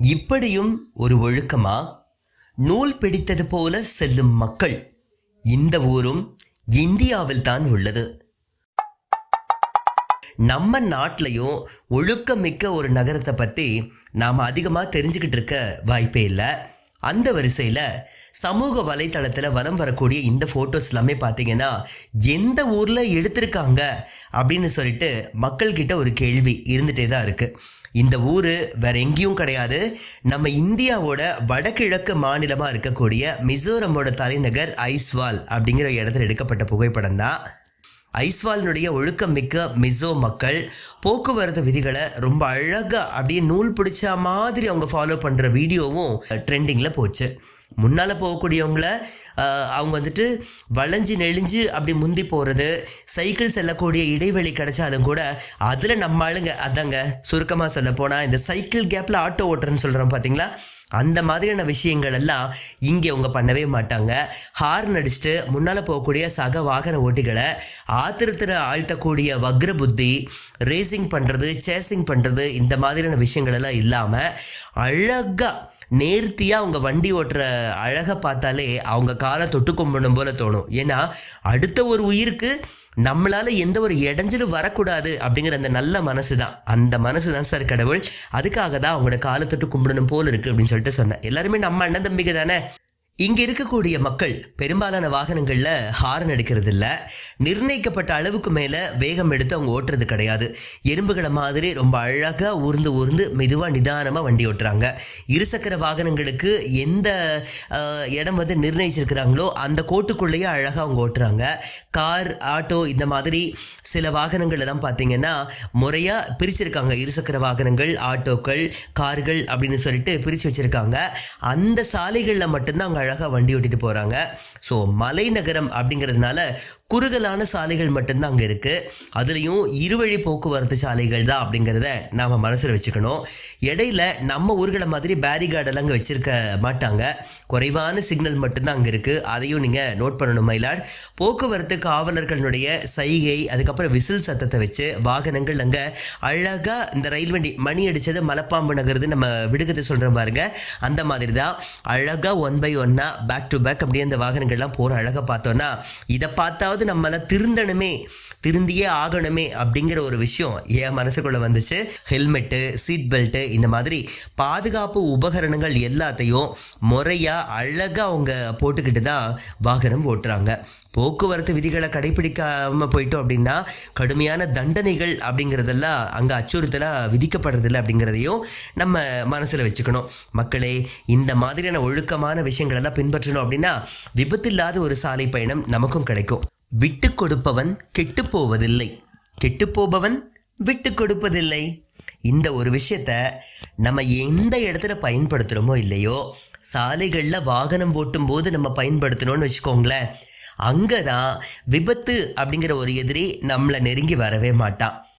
இப்படியும் ஒரு ஒழுக்கமா? நூல் பிடித்தது போல செல்லும் மக்கள் இந்த ஊரும் இந்தியாவில் தான் உள்ளது. நம்ம நாட்டிலையும் ஒழுக்கமிக்க ஒரு நகரத்தை பற்றி நாம் அதிகமாக தெரிஞ்சுக்கிட்டு இருக்க வாய்ப்பே இல்லை. அந்த வரிசையில் சமூக வலைத்தளத்தில் வலம் வரக்கூடிய இந்த ஃபோட்டோஸ் எல்லாமே பார்த்தீங்கன்னா எந்த ஊரில் எடுத்திருக்காங்க அப்படின்னு சொல்லிட்டு மக்கள்கிட்ட ஒரு கேள்வி இருந்துகிட்டே தான் இருக்குது இந்த ஊர் வேற எங்கேயும் கிடையாது. நம்ம இந்தியாவோட வடகிழக்கு மாநிலமாக இருக்கக்கூடிய மிசோரமோட தலைநகர் ஐஸ்வால் அப்படிங்கிற இடத்துல எடுக்கப்பட்ட புகைப்படம் தான் ஐஸ்வாலினுடைய ஒழுக்கமிக்க மிசோ மக்கள் போக்குவரத்து விதிகளை ரொம்ப அழகாக அப்படியே நூல் பிடிச்ச மாதிரி அவங்க ஃபாலோ பண்ணுற வீடியோவும் ட்ரெண்டிங்கில் போச்சு. முன்னால் போகக்கூடியவங்கள அவங்க வந்துட்டு வளைஞ்சு நெளிஞ்சு அப்படி முந்தி போகிறது சைக்கிள் செல்லக்கூடிய இடைவெளி கிடைச்சாலும் கூட அதில் நம்ம ஆளுங்க அதாங்க சுருக்கமாக சொல்ல போனால் இந்த சைக்கிள் கேப்பில் ஆட்டோ ஓட்டுறேன்னு சொல்கிறோம் பார்த்தீங்களா அந்த மாதிரியான விஷயங்கள் எல்லாம் இங்கே அவங்க பண்ணவே மாட்டாங்க. ஹார்ன் அடிச்சுட்டு முன்னால் போகக்கூடிய சக வாகன ஓட்டிகளை ஆத்திரத்தில் ஆழ்த்தக்கூடிய வக்ர புத்தி ரேசிங் பண்ணுறது சேசிங் பண்ணுறது இந்த மாதிரியான விஷயங்கள் எல்லாம் இல்லாமல் அழகாக நேர்த்தியாக அவங்க வண்டி ஓட்டுற அழகை பார்த்தாலே அவங்க காலை தொட்டு கும்பிடணும் போல தோணும். ஏன்னா அடுத்த ஒரு உயிருக்கு நம்மளால் எந்த ஒரு இடைஞ்சலும் வரக்கூடாது அப்படிங்கிற அந்த நல்ல மனசு தான் அந்த மனசு தான் சார் கடவுள். அதுக்காக தான் அவங்களோட காலை தொட்டு கும்பிடணும் போல் இருக்கு அப்படின்னு சொல்லிட்டு சொன்னேன். எல்லாருமே நம்ம அண்ணன் தம்பிக்கு தானே? இங்கே இருக்கக்கூடிய மக்கள் பெரும்பாலான வாகனங்களில் ஹார்ன் அடிக்கிறது இல்லை நிர்ணயிக்கப்பட்ட அளவுக்கு மேலே வேகம் எடுத்து அவங்க ஓட்டுறது கிடையாது. எறும்புகளை மாதிரி ரொம்ப அழகாக ஊர்ந்து ஊர்ந்து மெதுவாக நிதானமாக வண்டி ஓட்டுறாங்க. இருசக்கர வாகனங்களுக்கு எந்த இடம் வந்து நிர்ணயிச்சிருக்கிறாங்களோ அந்த கோட்டுக்குள்ளேயே அழகாக அவங்க ஓட்டுறாங்க. கார் ஆட்டோ இந்த மாதிரி சில வாகனங்கள் எல்லாம் பார்த்தீங்கன்னா முறையாக பிரிச்சிருக்காங்க. இருசக்கர வாகனங்கள் ஆட்டோக்கள் கார்கள் அப்படின்னு சொல்லிட்டு பிரித்து வச்சுருக்காங்க. அந்த சாலைகளில் மட்டும்தான் அவங்க அழகாக வண்டி ஓட்டிட்டு போகிறாங்க ஸோ மலைநகரம் அப்படிங்கிறதுனால குறுகலான சாலைகள் மட்டும்தான் அங்கே இருக்குது அதுலேயும் இருவழி போக்குவரத்து சாலைகள் தான் அப்படிங்கிறத நாம் மனசில் வச்சுக்கணும். இடையில நம்ம ஊர்களை மாதிரி பேரிகார்டெல்லாம் அங்கே வச்சுருக்க மாட்டாங்க. குறைவான சிக்னல் மட்டும்தான் அங்கே இருக்குது அதையும் நீங்கள் நோட் பண்ணணும் மயிலாட் போக்குவரத்து காவலர்களுடைய சைகை அதுக்கப்புறம் விசில் சத்தத்தை வச்சு வாகனங்கள் அங்கே அழகாக இந்த ரயில் வண்டி மணி அடித்தது மலைப்பாம்பு நகருது நம்ம விடுகதை சொல்கிற பாருங்க. அந்த மாதிரி தான் அழகாக ஒன் பை ஒன்னாக பேக் டு பேக் அப்படியே அந்த வாகனங்கள்லாம் போகிற அழகாக பார்த்தோன்னா இதை பார்த்தாவது நம்மளாம் திருந்தணுமே. திருந்தியே ஆகணுமே அப்படிங்கிற ஒரு விஷயம் என் மனசுக்குள்ளே வந்துச்சு. ஹெல்மெட்டு சீட் பெல்ட்டு இந்த மாதிரி பாதுகாப்பு உபகரணங்கள் எல்லாத்தையும் முறையாக அழகாக அவங்க போட்டுக்கிட்டு தான் வாகனம் ஓட்டுறாங்க. போக்குவரத்து விதிகளை கடைபிடிக்காமல் போயிட்டோம் அப்படின்னா கடுமையான தண்டனைகள் அப்படிங்கிறதெல்லாம் அங்கே அச்சுறுத்தலாக விதிக்கப்படுறதில்ல அப்படிங்கிறதையும் நம்ம மனசில் வச்சுக்கணும். மக்களே இந்த மாதிரியான ஒழுக்கமான விஷயங்களெல்லாம் பின்பற்றணும் அப்படின்னா விபத்தில்லாத ஒரு சாலை பயணம் நமக்கும் கிடைக்கும். விட்டு கொடுப்பவன் கெட்டு போவதில்லை கெட்டு போபவன் விட்டு கொடுப்பதில்லை இந்த ஒரு விஷயத்த நம்ம எந்த இடத்துல பயன்படுத்துகிறோமோ இல்லையோ சாலைகளில் வாகனம் ஓட்டும் போது நம்ம பயன்படுத்தணும்னு வச்சுக்கோங்களேன் அங்கே தான் விபத்து அப்படிங்கிற ஒரு எதிரி நம்மளை நெருங்கி வரவே மாட்டான்.